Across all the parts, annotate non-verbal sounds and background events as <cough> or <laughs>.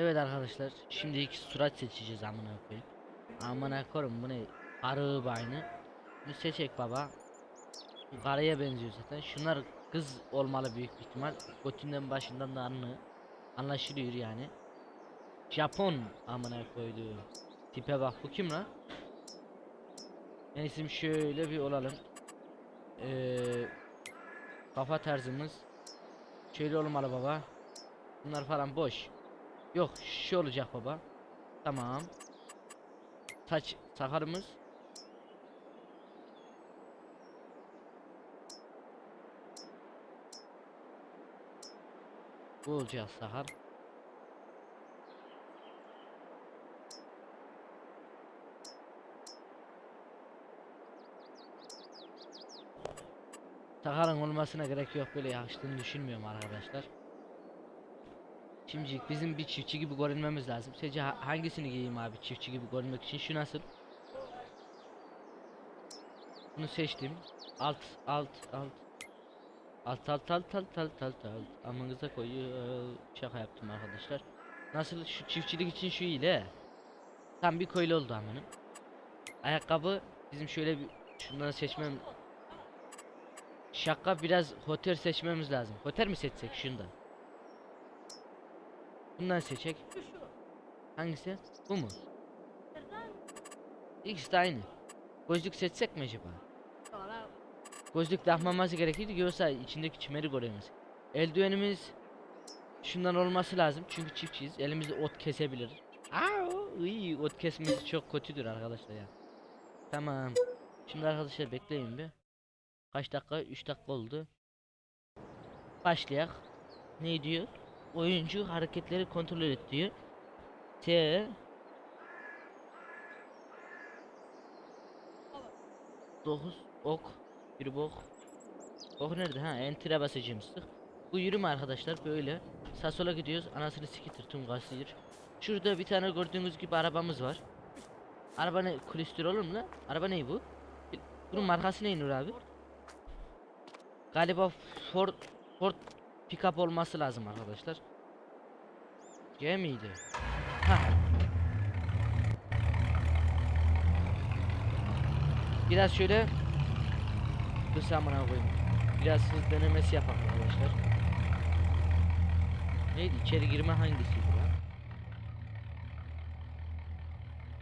Evet arkadaşlar şimdi iki surat seçeceğiz amına koyayım. Amına koyayım bu ne? Karı aynı. Bunu seçek baba. Karıya benziyor zaten. Şunlar kız olmalı büyük ihtimal. Götünden başından da anlı. Anlaşılıyor yani. Japon amına koydu. Tipe bak bu kim lan? Neyse şöyle bir olalım. Ee, kafa tarzımız şöyle olmalı baba. Bunlar falan boş. Yok şu olacak baba. Tamam. Saç sakalımız. Bu olacak sakal. Sakalın olmasına gerek yok böyle yakıştığını düşünmüyorum arkadaşlar. Şimdi bizim bir çiftçi gibi görünmemiz lazım. Ha- hangisini giyeyim abi çiftçi gibi görünmek için? Şu nasıl? Bunu seçtim. Alt alt alt. Alt alt alt alt alt alt alt. Amınıza koyuyor. Şaka yaptım arkadaşlar. Nasıl şu çiftçilik için şu de. Tam bir köylü oldu amının. Ayakkabı bizim şöyle bir şundan seçmem. Şaka biraz hotel seçmemiz lazım. Hotel mi seçsek şundan? Bundan seçek. Hangisi? Bu mu? İkisi de aynı. Gözlük seçsek mi acaba? Gözlük takmaması gerekirdi ki yoksa içindeki çimeri göremez. Eldivenimiz şundan olması lazım çünkü çiftçiyiz. Elimizde ot kesebilir. Aa, iyi ot kesmesi çok kötüdür arkadaşlar ya. Tamam. Şimdi arkadaşlar bekleyin bir. Kaç dakika? 3 dakika oldu. Başlayak. Ne diyor? Oyuncu hareketleri kontrol et. T. 9 ok bir bok. Ok nerede? Ha enter'e basacağımızdık bu yürüme arkadaşlar böyle. Sağ sola gidiyoruz. Anasını sikitir tüm gazetecidir şurada bir tane gördüğünüz gibi arabamız var. Araba ne? Kolesterol mu lan? Araba ne bu? Bunun markası ne Nur abi? Galiba Ford Ford pickup olması lazım arkadaşlar G miydi ha Biraz şöyle Kısa amına koyayım. Biraz hız denemesi yapalım arkadaşlar. Neydi? İçeri girme hangisiydi lan?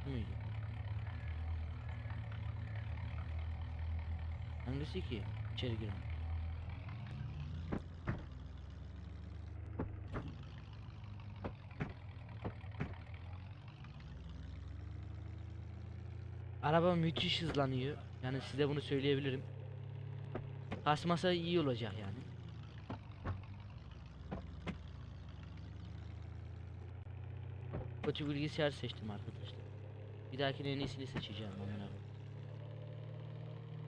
Muydu? Hangisi ki? İçeri girme. Araba müthiş hızlanıyor. Yani size bunu söyleyebilirim. Kasmasa iyi olacak yani. Kötü bilgisayar seçtim arkadaşlar. Bir dahakine en iyisini seçeceğim amına koyayım.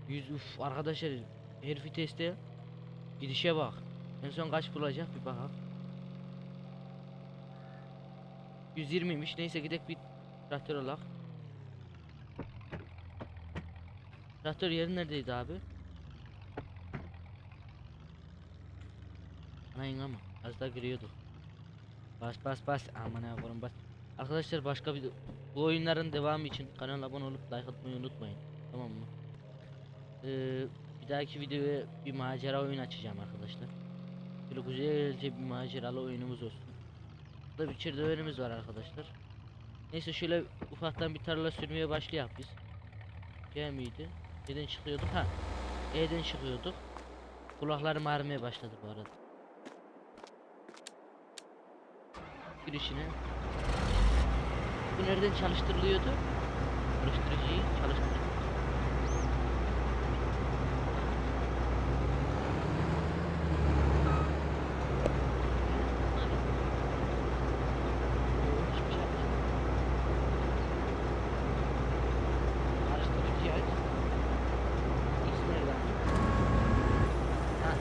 100 uf arkadaşlar her viteste gidişe bak. En son kaç bulacak bir bakalım. 120'miş. Neyse gidek bir traktör alak. Traktör yeri neredeydi abi? Anayın ama az daha giriyorduk. Bas bas bas aman koyayım bas. Arkadaşlar başka bir bu oyunların devamı için kanala abone olup like atmayı unutmayın. Tamam mı? Ee, bir dahaki videoya bir macera oyun açacağım arkadaşlar. Böyle güzelce bir maceralı oyunumuz olsun. Burada bir çerdövenimiz var arkadaşlar. Neyse şöyle ufaktan bir tarla sürmeye başlayalım biz. Gel miydi? Neden çıkıyorduk? Ha. E'den çıkıyorduk. Kulaklarım ağrımaya başladı bu arada. Girişine. Bu nereden çalıştırılıyordu? Çalıştırıcıyı çalıştır. Hiçbir şey yapmadım. Çalıştırıcıyı aç. X nereden? Ha.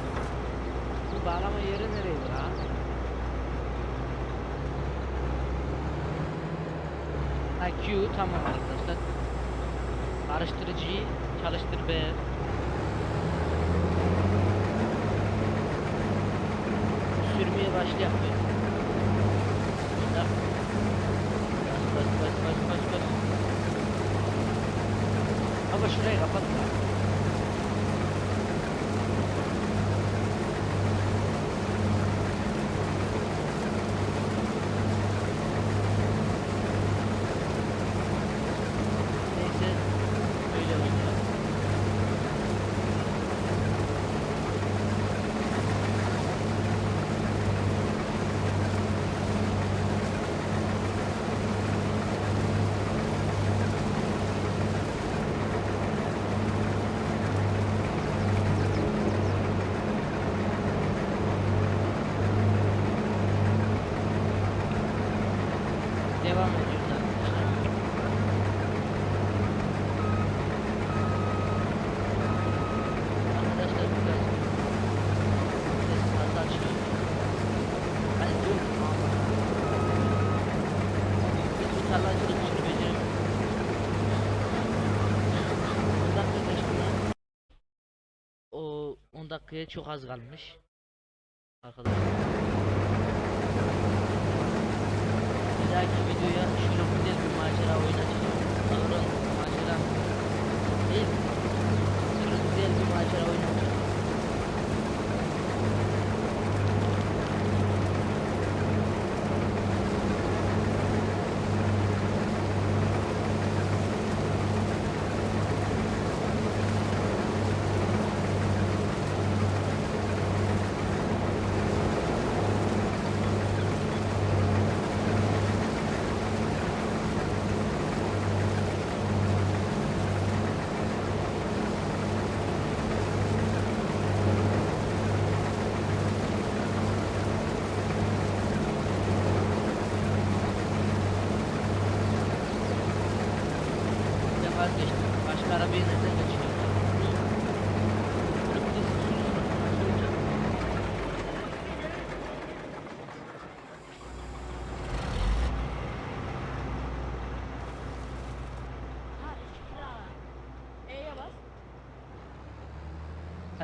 Bu bağlama yeri nereydi ha? Ha Q tamam arkadaşlar. Karıştırıcıyı çalıştır be. Sürmeye başlayalım. Bir dakika. Abla şurayı kapatma. Neyse böyle oynayalım. Devam ediyoruz arkadaşlar. Arkadaşlar biraz ses fazla açıyor. Hani dur. Biz bu tarlacılık işini beceremiyoruz. 10 dakika geçti lan. O 10 dakikaya çok az kalmış. Arkadaşlar. Bir dahaki videoya şöyle güzel bir macera oynatacağım. Ağırın macera değil? Şöyle güzel bir macera oynatacağım. Ben vazgeçtim. Başka arabaya nereden geçiyor? Böyle bir de sürüyor, sürüyor. Ha şura. E'ye bas.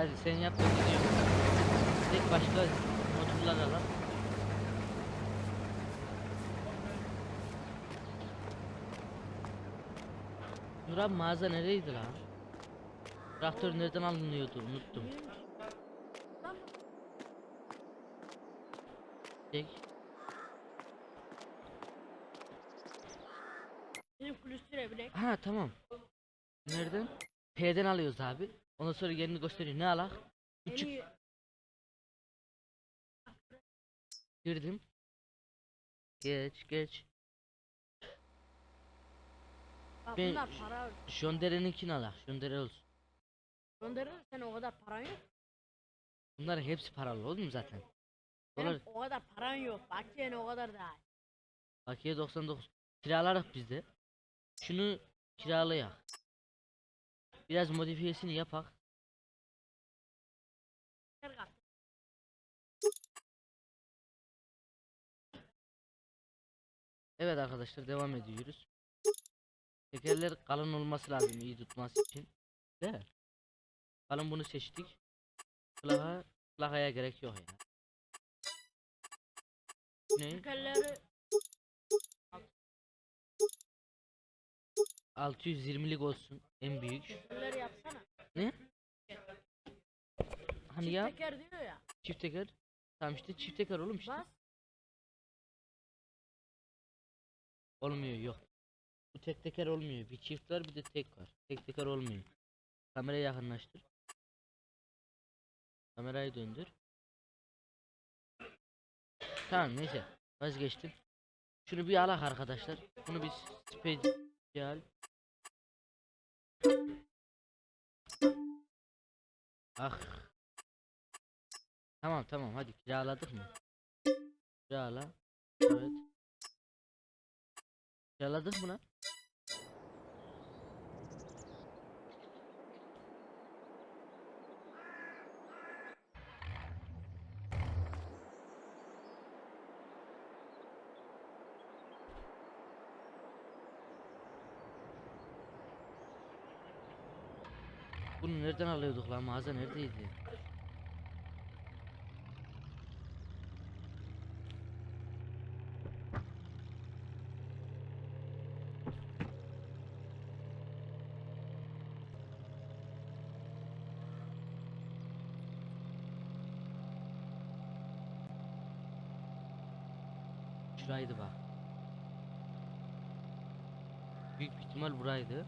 Hadi sen yap ben gidiyorum. Tek başka motorlar alalım. Nur abi mağaza nereydi lan? Traktör nereden alınıyordu unuttum. Tek. benim kulüstüre bilek. Ha tamam. Nereden? P'den alıyoruz abi. Ondan sonra yerini gösteriyor. Ne alak? Küçük girdim. Geç geç. bak Ben- bunlar para Şondere'ninkini alak. Şondere olsun. gönderir sen o kadar paran yok. Bunların hepsi paralı oğlum zaten. Dolar o kadar paran yok. Bakiyen o kadar da. bakiye 99. Kiralarak bizde. Şunu kiralayak. Biraz modifiyesini yapak. Evet arkadaşlar devam ediyoruz. Tekerler kalın olması lazım iyi tutması için. De. Kalın bunu seçtik. Plaka, plakaya gerek yok ya. Ne? Tekerleri 620'lik olsun en büyük. tekerleri yapsana. Hani Çift ya teker diyor ya. çift teker. Tamam işte çift teker oğlum işte. Bas. Olmuyor yok. Bu tek teker olmuyor. Bir çift var bir de tek var. Tek teker olmuyor. Kamerayı yakınlaştır. Kamerayı döndür. Tamam neyse. Vazgeçtim. Şunu bir alak arkadaşlar. Bunu bir spesiyal. Ah. Tamam tamam hadi kiraladık mı? Kirala. Evet. Kiraladık mı lan? yerden alıyorduk lan mağaza neredeydi? Şuraydı bak. Büyük ihtimal buraydı.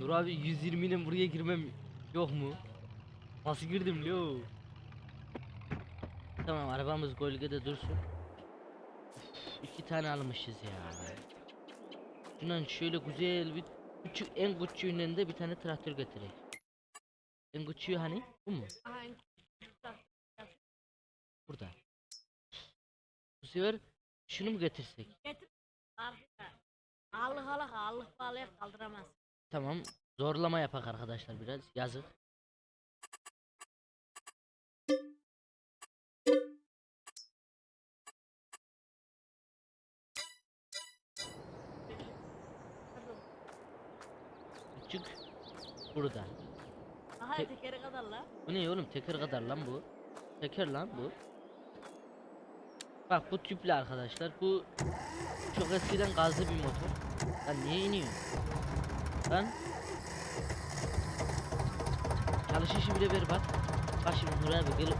Dur abi 120'nin buraya girmem yok mu? Nasıl girdim lo? Tamam arabamız gölgede dursun. Üf, İki tane almışız ya. Şundan şöyle güzel bir küçük en küçüğünden de bir tane traktör getireyim. En küçüğü hani bu mu? Burada. Bu sefer şunu mu getirsek? getir. Allık alak allık bağlayak kaldıramaz. Tamam. Zorlama yapak arkadaşlar biraz. Yazık. Küçük burada. Aha Te- tekeri kadar la. Bu ne oğlum teker kadar lan bu. Teker lan bu. Bak bu tüplü arkadaşlar. Bu çok eskiden gazlı bir motor. Lan niye iniyor? Lan çalışışı bile ver bak. Bak şimdi Nur abi gel.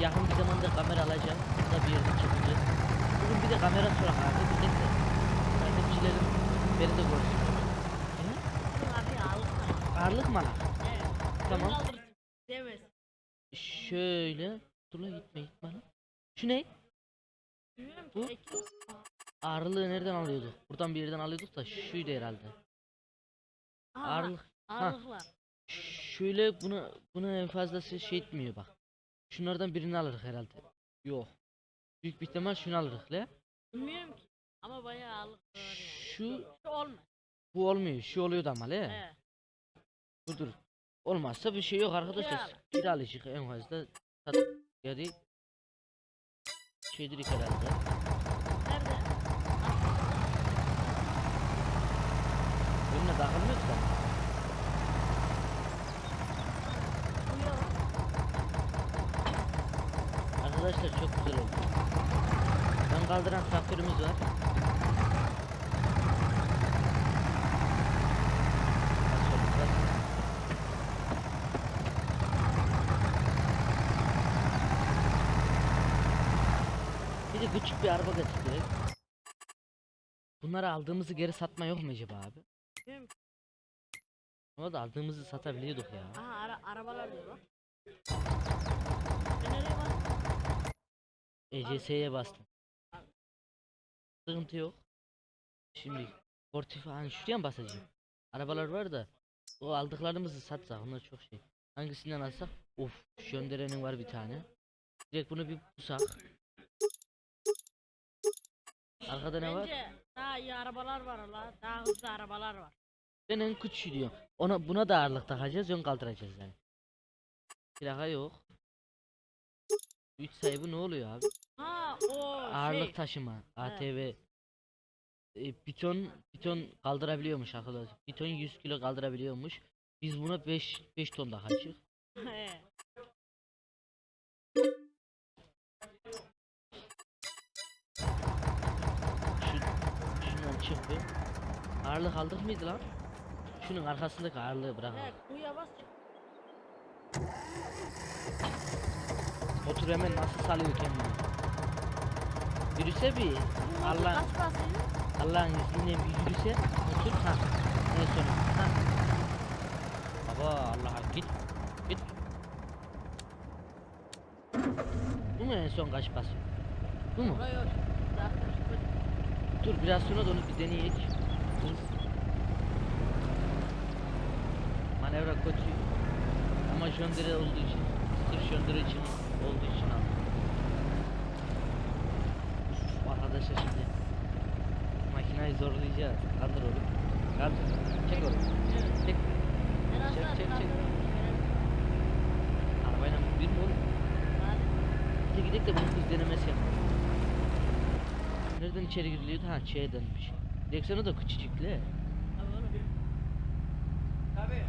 Yakın bir zamanda kamera alacağım. Burada bir yerde çekeceğiz. Bugün bir de kamera sorak abi. Bir de takipçilerim beni de görsün. He? Bunun arkaya allık var. Ağırlık mı? Evet. Tamam. Bunu kaldırırsın. Demez. Şöyle. Dur lan gitme gitme lan. Şu ne? Bu? Ağırlığı nereden alıyorduk? Buradan bir yerden alıyorduk da şuydu herhalde. Ağırlık. Ağırlıklar. Şöyle bunu bunu en fazlası şey etmiyor bak. Şunlardan birini alırız herhalde. Yok. Büyük bir ihtimal şunu alırız le. Bilmiyorum ki. Ama bayağı yani. Şu Şu olmaz. bu olmuyor. Şu oluyordu ama le. He. Budur. Olmazsa bir şey yok arkadaşlar. Kiralı. Kiralıcık en fazla yani şeydir herhalde. Nerede? Önüne takılmıyor. Bu yok. Arkadaşlar çok güzel oldu. Ön kaldıran traktörümüz var. Bas oğlum, bas. Bir de küçük bir araba getirdik. Bunları aldığımızı geri satma yok mu acaba abi? Bilmiyorum ki. Ama da aldığımızı satabiliyorduk ya. Aha ara, arabalar diyor bak. ECS'ye bastım. Sıkıntı yok. Şimdi sportif hani şuraya mı basacağım? Arabalar var da o aldıklarımızı satsak onlar çok şey. Hangisinden alsak? Of Şöndere'nin var bir tane. Direkt bunu bir pusak. Arkada ne var? Bence daha iyi arabalar var la. Daha hızlı arabalar var. Ben en küçüğü diyorum. Ona buna da ağırlık takacağız, ön kaldıracağız yani. Plaka yok. Üç sahibi ne oluyor abi? Ha o Ağırlık şey. taşıma, ATV. E, piton piton kaldırabiliyormuş arkadaşlar. Piton 100 kilo kaldırabiliyormuş. Biz buna 5 5 ton kaçık. <laughs> He. Şundan çık bir. Ağırlık aldık mıydı lan? Şunun arkasındaki ağırlığı bırak. He kuyuya bas. Motor hemen nasıl salıyor kendini. Yürüse bir Bu Allah? Allah'ın izniyle bir yürüse motor ha en sonu ha. Baba Allah'a git git. Bu mu en son kaç basıyor? Bu mu? Şu- Dur biraz sonra da onu bir deneyek. Manevra kötü. Ama şöndere olduğu için, sırf şöndere için olduğu için al. Arkadaşlar şimdi makinayı zorlayacağız. Kaldır oğlum. Kaldır. Çek oğlum. Çek. Çek, çek, çek. Arabayla bir mi oğlum? Gidelim de bunun hız denemesi yapalım. Nereden içeri giriliyordu? Ha şeydenmiş. Direksiyonu da küçücükle. Tabii.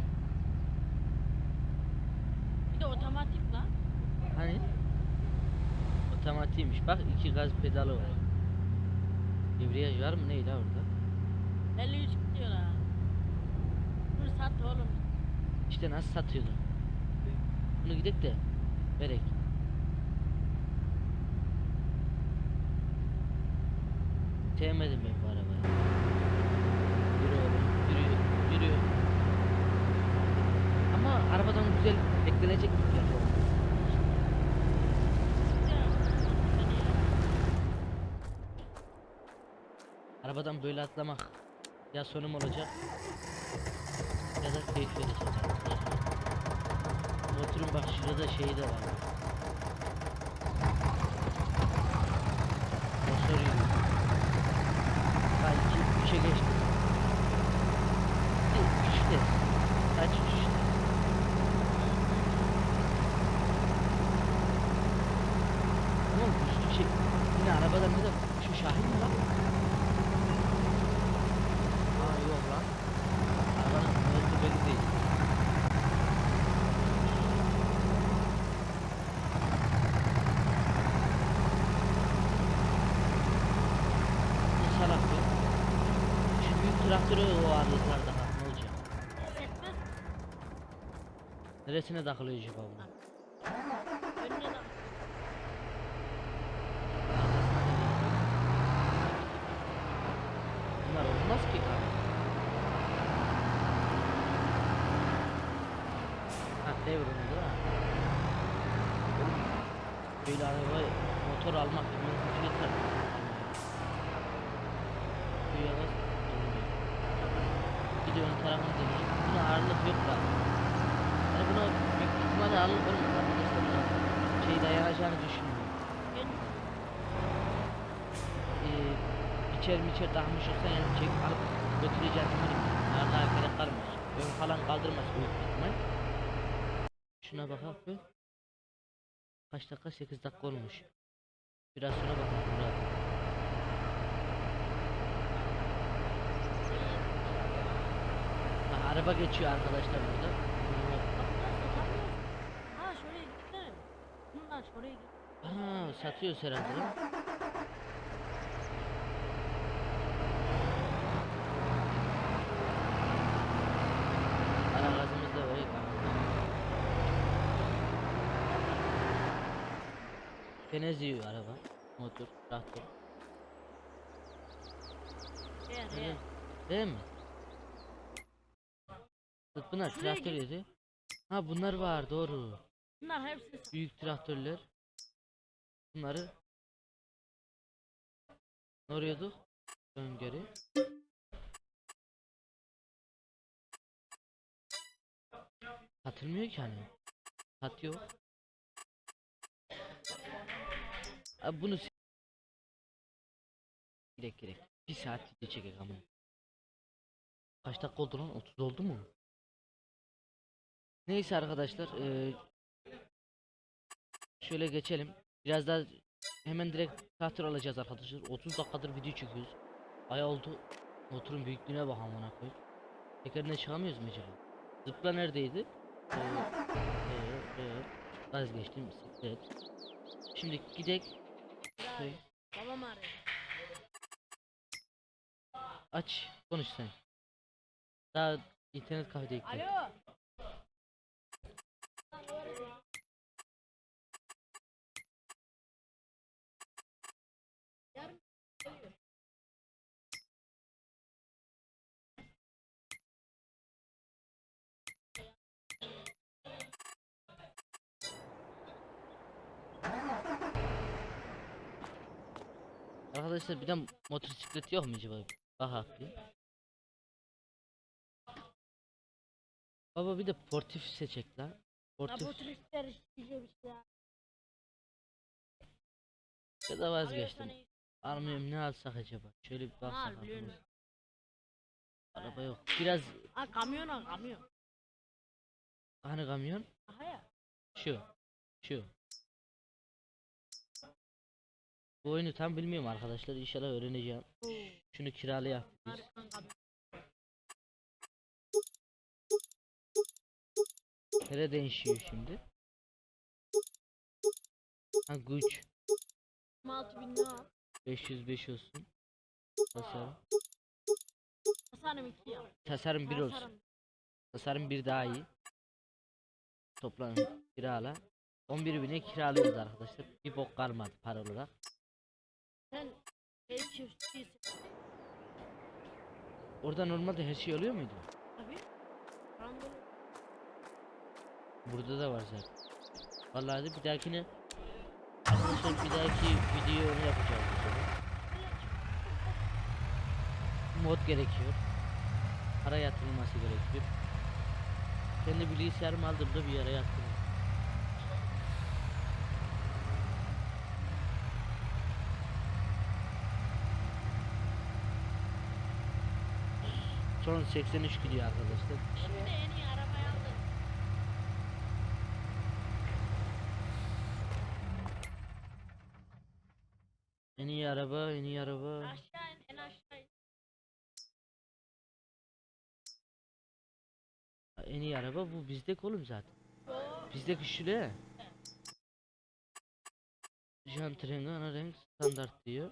Bir de otomatik lan. Hani? Otomatikmiş. Bak iki gaz pedalı var. Debriyaj var mı neydi orada? 53 gidiyor ha. Dur sat oğlum. İşte nasıl satıyordu? Bunu gidek de verek. Sevmedim ben bu arabayı. Yürü oğlum, yürü, yürü. Ama arabadan güzel beklenecek bir fiyat. Arabadan böyle atlamak ya sonum olacak ya da keyif arkadaşlar. Motorun bak şurada şeyi de var. Motor yürüyor. Ha iki, üçe geçti. Bir, üçte. Kaç üçte? Tamam üstü şey. Yine arabadan bir de şu Şahin mi lan? Aa yok lan. Arabanın hızı belli değil. Bu salak ya. Şu büyük traktörü o ağırlıklar daha ne olacak? Setmez. Neresine takılıyor acaba bu? Önüne ki kanka. Ha devrildi? Oğlum, Böyle araba motor bir olmuyor. Bir de ön tarafını deneyeyim. Buna ağırlık yok da. Yani buna büyük ihtimalle ağırlık olmaz arkadaşlar. Buna şey dayanacağını düşünmüyorum. Ben Ee, içer mi içer takmış olsa yani çek alıp götüreceğim eminim. Ağırlığa gerek kalmaz. Ön falan kaldırmaz büyük ihtimal. Şuna bakalım bir. Kaç dakika? 8 dakika olmuş. Biraz sonra bakalım. Biraz. Ha, araba geçiyor arkadaşlar burada. Bunlar- Ha şuraya gitsene. Bunlar şuraya git. Ha, satıyoruz herhalde değil? Ara gazımız da var. Fenez yiyor araba, motor, traktör. Öyle. eğer. Değil mi? Bunlar traktör yedi. Ha bunlar var doğru. Bunlar hepsi Büyük traktörler. Bunları ne arıyorduk? Dön geri. Satılmıyor ki hani. Sat yok. Abi bunu gerek gerek. Bir saat video çekek ama. Kaç dakika oldu lan? 30 oldu mu? Neyse arkadaşlar. eee Şöyle geçelim. Biraz daha hemen direkt traktör alacağız arkadaşlar. 30 dakikadır video çekiyoruz. Ay oldu. Motorun büyüklüğüne bak amına koy. Tekerine çıkamıyoruz mu acaba? Zıpla neredeydi? Ee, ee, ee. Vazgeçtim. Evet. Şimdi gidek. Şuraya. babam arıyor. Aç. Konuş sen. Daha internet kafede ekledim. Alo. Arkadaşlar bir de motosiklet yok mu acaba? Bak bir. Baba bir de portif seçek lan. Ya Portif bu turistler istiyor bir şey ya. ya da vazgeçtim. Almıyorum ne alsak acaba? Şöyle bir baksak. Araba yok. Biraz Ha kamyon al kamyon. hani kamyon? Aha ya. Şu. Şu. Bu oyunu tam bilmiyorum arkadaşlar. İnşallah öğreneceğim. Şunu kiralayalım biz. Harika kamyon. Nere değişiyor şimdi? Ha güç. 26 bin lira. 505 olsun. Tasarım. Tasarım 2 ya. Tasarım 1 olsun. Tasarım. Tasarım 1 daha iyi. Toplam kirala. 11 bine kiralıyoruz arkadaşlar. Bir bok kalmadı para olarak. El. Orada normalde her şey oluyor muydu? Tabii. Random. Burada da var zaten. Vallahi de bir dahakine arkadaşlar bir dahaki video onu yapacağız bu sefer. Mod gerekiyor. Para yatırılması gerekiyor. Kendi bilgisayarımı aldım da bir yere yatırdım. Son 83 gidiyor arkadaşlar. En iyi arabayı aldım. En iyi araba, en iyi araba. Aşağı in, en aşağı. En iyi araba bu bizdeki oğlum zaten. Yo. Bizdeki şule. Jant rengi ana renk standart diyor.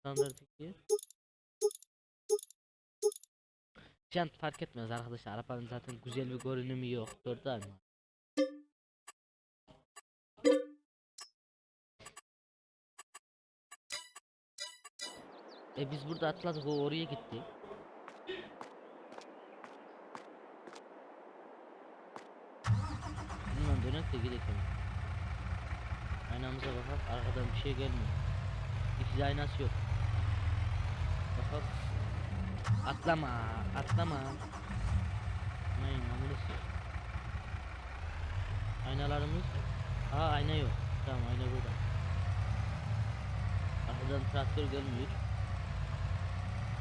Standart 2. Jant fark etmez arkadaşlar. Arabanın zaten güzel bir görünümü yok. Gördüler mi? E biz burada atladık o oraya gitti. Bundan dönek de gidelim. Aynamıza bakalım arkadan bir şey gelmiyor. Dikiz aynası yok. Bakalım. Atlama, atlama. Aman namlusu. Aynalarımız. Aa ayna yok. Tamam ayna burada. Arkadan traktör gelmiyor.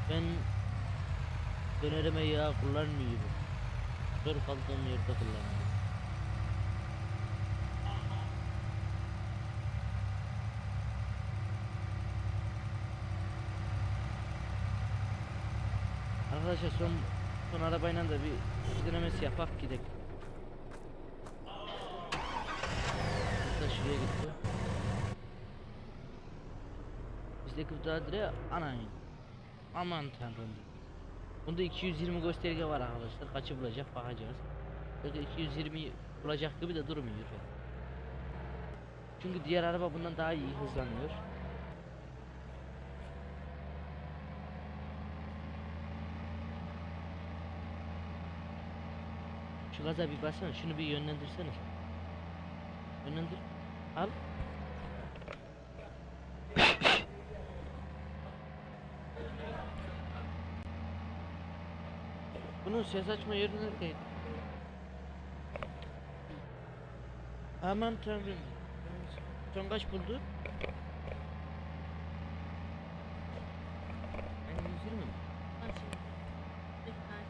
Ben dönerime yağ kullanmıyorum. Dur kaldığım yerde kullanıyorum. Arkadaşlar son son arabayla da bir denemesi yapak gidelim. Da şuraya gitti. Bizdeki daha dire anayın. Aman tanrım. Bunda 220 gösterge var arkadaşlar. Kaçı bulacak bakacağız. Böyle 220 bulacak gibi de durmuyor. Çünkü diğer araba bundan daha iyi hızlanıyor. Gaza bir bassana, şunu bir yönlendirsene. Yönlendir. Al. <coughs> Bunun ses açma yeri neredeydi? Aman tanrım. Son kaç buldu? Ben 120 mi? Bak şimdi. Bir tane.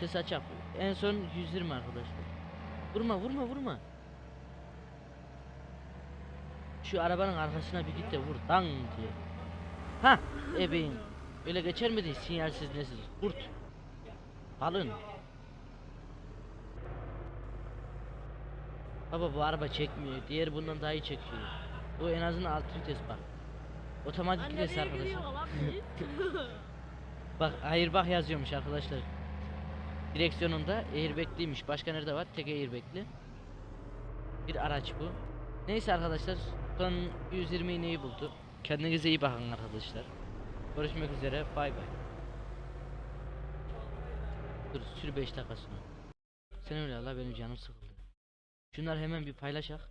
Ses açak. En son 120 arkadaşlar. Vurma vurma vurma. Şu arabanın arkasına bir git de vur dan diye. Ha ebeğin. Öyle geçer miydin sinyalsiz nesiz? Kurt. Alın. Baba bu araba çekmiyor. Diğer bundan daha iyi çekiyor. Bu en azından alt vites bak. Otomatik vites arkadaşlar. Bak airbag yazıyormuş arkadaşlar. Direksiyonunda airbag'liymiş. Başka nerede var? Tek airbag'li. Bir araç bu. Neyse arkadaşlar son 120 iğneyi buldu. Kendinize iyi bakın arkadaşlar. Görüşmek üzere. Bay bay. Dur sür 5 dakikasını. Sen öyle Allah benim canım sıkıldı. Şunları hemen bir paylaşak.